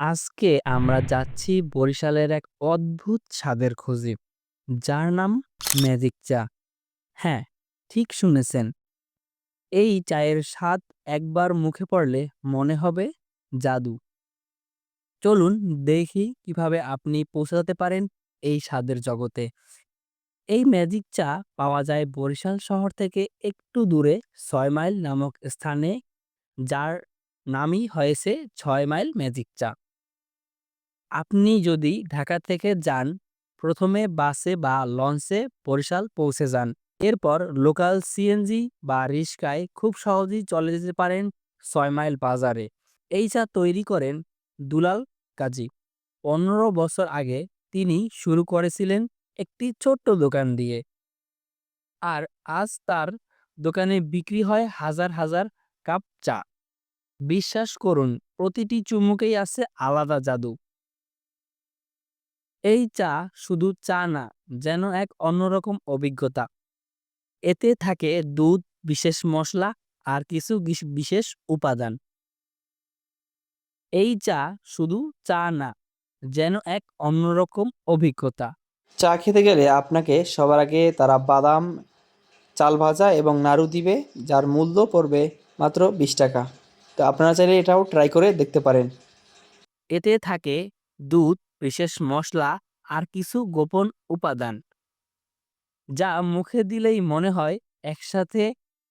আজকে আমরা যাচ্ছি বরিশালের এক অদ্ভুত স্বাদের খোঁজে, যার নাম ম্যাজিক চা। হ্যাঁ ঠিক শুনেছেন। এই চায়ের স্বাদ একবার মুখে পড়লে মনে হবে জাদু। চলুন দেখি কীভাবে আপনি পৌঁছাতে পারেন এই স্বাদের জগতে। এই ম্যাজিক চা পাওয়া যায় বরিশাল শহর থেকে একটু দূরে ছয় মাইল নামক স্থানে, যার নামই হয়েছে ছয় মাইল ম্যাজিক চা। আপনি যদি ঢাকা থেকে যান, প্রথমে বাসে বা লঞ্চে বরিশাল পৌঁছে যান। এরপর লোকাল সিএনজি বা রিক্সায় খুব সহজেই চলে যেতে পারেন ছয় মাইল বাজারে। এই চা তৈরি করেন দুলাল কাজী। পনেরো বছর আগে তিনি শুরু করেছিলেন একটি ছোট্ট দোকান দিয়ে। আর আজ তার দোকানে বিক্রি হয় হাজার হাজার কাপ চা। বিশ্বাস করুন, প্রতিটি চুমুকেই আছে আলাদা জাদু। এই চা শুধু চা না যেন এক অন্যরকম অভিজ্ঞতা। এতে থাকে দুধ বিশেষ মশলা আর কিছু বিশেষ উপাদান। এই চা শুধু চা না যেন এক অন্যরকম অভিজ্ঞতা। চা খেতে গেলে আপনাকে সবার আগে তারা বাদাম চাল ভাজা এবং নাড়ু দিবে যার মূল্য পড়বে মাত্র বিশ টাকা। তো আপনারা চাইলে এটাও ট্রাই করে দেখতে পারেন। এতে থাকে দুধ বিশেষ মশলা আর কিছু গোপন উপাদান, যা মুখে দিলেই মনে হয় একসাথে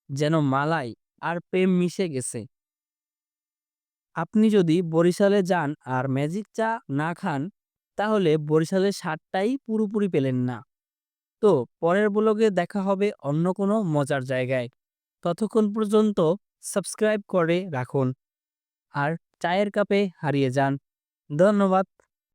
যেন মালাই আর প্রেম মিশে গেছে। আপনি যদি বরিশালে যান আর ম্যাজিক চা না খান, তাহলে বরিশালের স্বাদটাই পুরোপুরি পেলেন না। তো পরের ব্লগে দেখা হবে অন্য কোনো মজার জায়গায়। ততক্ষণ পর্যন্ত সাবস্ক্রাইব করে রাখুন। আর চায়ের কাপে হারিয়ে যান। ধন্যবাদ।